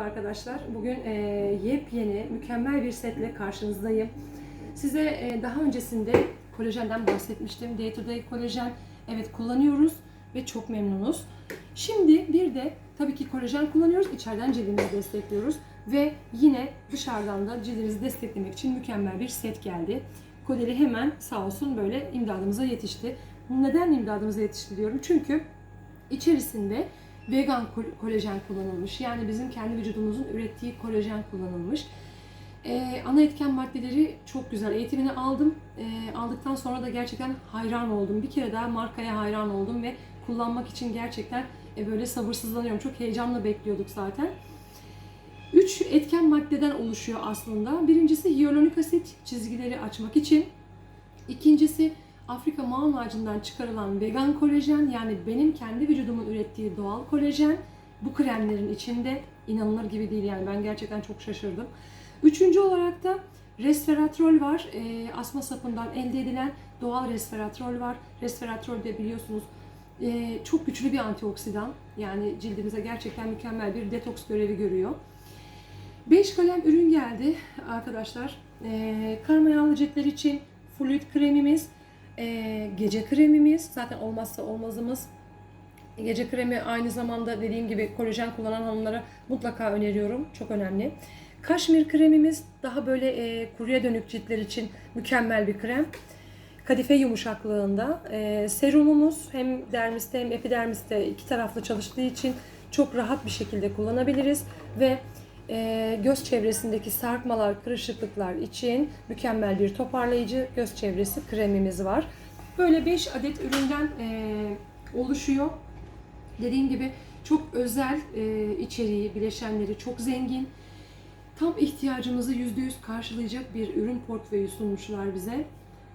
Arkadaşlar bugün e, yepyeni mükemmel bir setle karşınızdayım. Size e, daha öncesinde kolajenden bahsetmiştim. Day to Day kolajen evet kullanıyoruz ve çok memnunuz. Şimdi bir de tabii ki kolajen kullanıyoruz. İçeriden cildimizi destekliyoruz ve yine dışarıdan da cildimizi desteklemek için mükemmel bir set geldi. Kodeli hemen sağ olsun böyle imdadımıza yetişti. Neden imdadımıza yetişti diyorum? Çünkü içerisinde vegan kol- kolajen kullanılmış. Yani bizim kendi vücudumuzun ürettiği kolajen kullanılmış. Ee, ana etken maddeleri çok güzel. Eğitimini aldım. Ee, aldıktan sonra da gerçekten hayran oldum. Bir kere daha markaya hayran oldum ve kullanmak için gerçekten e, böyle sabırsızlanıyorum. Çok heyecanla bekliyorduk zaten. Üç etken maddeden oluşuyor aslında. Birincisi hyaluronik asit çizgileri açmak için. İkincisi Afrika mağan ağacından çıkarılan vegan kolajen yani benim kendi vücudumun ürettiği doğal kolajen bu kremlerin içinde inanılır gibi değil yani ben gerçekten çok şaşırdım. Üçüncü olarak da resveratrol var. Ee, asma sapından elde edilen doğal resveratrol var. Resveratrol de biliyorsunuz e, çok güçlü bir antioksidan. Yani cildimize gerçekten mükemmel bir detoks görevi görüyor. 5 kalem ürün geldi arkadaşlar. Ee, karma yağlı ciltler için fluid kremimiz, ee, gece kremimiz zaten olmazsa olmazımız. Gece kremi aynı zamanda dediğim gibi kolajen kullanan hanımlara mutlaka öneriyorum. Çok önemli. Kaşmir kremimiz daha böyle e, kuruya dönük ciltler için mükemmel bir krem. Kadife yumuşaklığında. E, serumumuz hem dermiste hem epidermiste iki taraflı çalıştığı için çok rahat bir şekilde kullanabiliriz. Ve e, göz çevresindeki sarkmalar, kırışıklıklar için mükemmel bir toparlayıcı göz çevresi kremimiz var. Böyle 5 adet üründen e, oluşuyor. Dediğim gibi çok özel e, içeriği, bileşenleri çok zengin. Tam ihtiyacımızı %100 karşılayacak bir ürün portföyü sunmuşlar bize.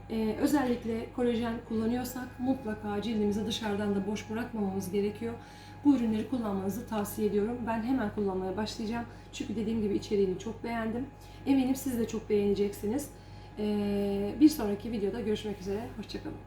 E, özellikle kolajen kullanıyorsak mutlaka cildimizi dışarıdan da boş bırakmamamız gerekiyor. Bu ürünleri kullanmanızı tavsiye ediyorum. Ben hemen kullanmaya başlayacağım. Çünkü dediğim gibi içeriğini çok beğendim. Eminim siz de çok beğeneceksiniz. E, bir sonraki videoda görüşmek üzere. Hoşçakalın.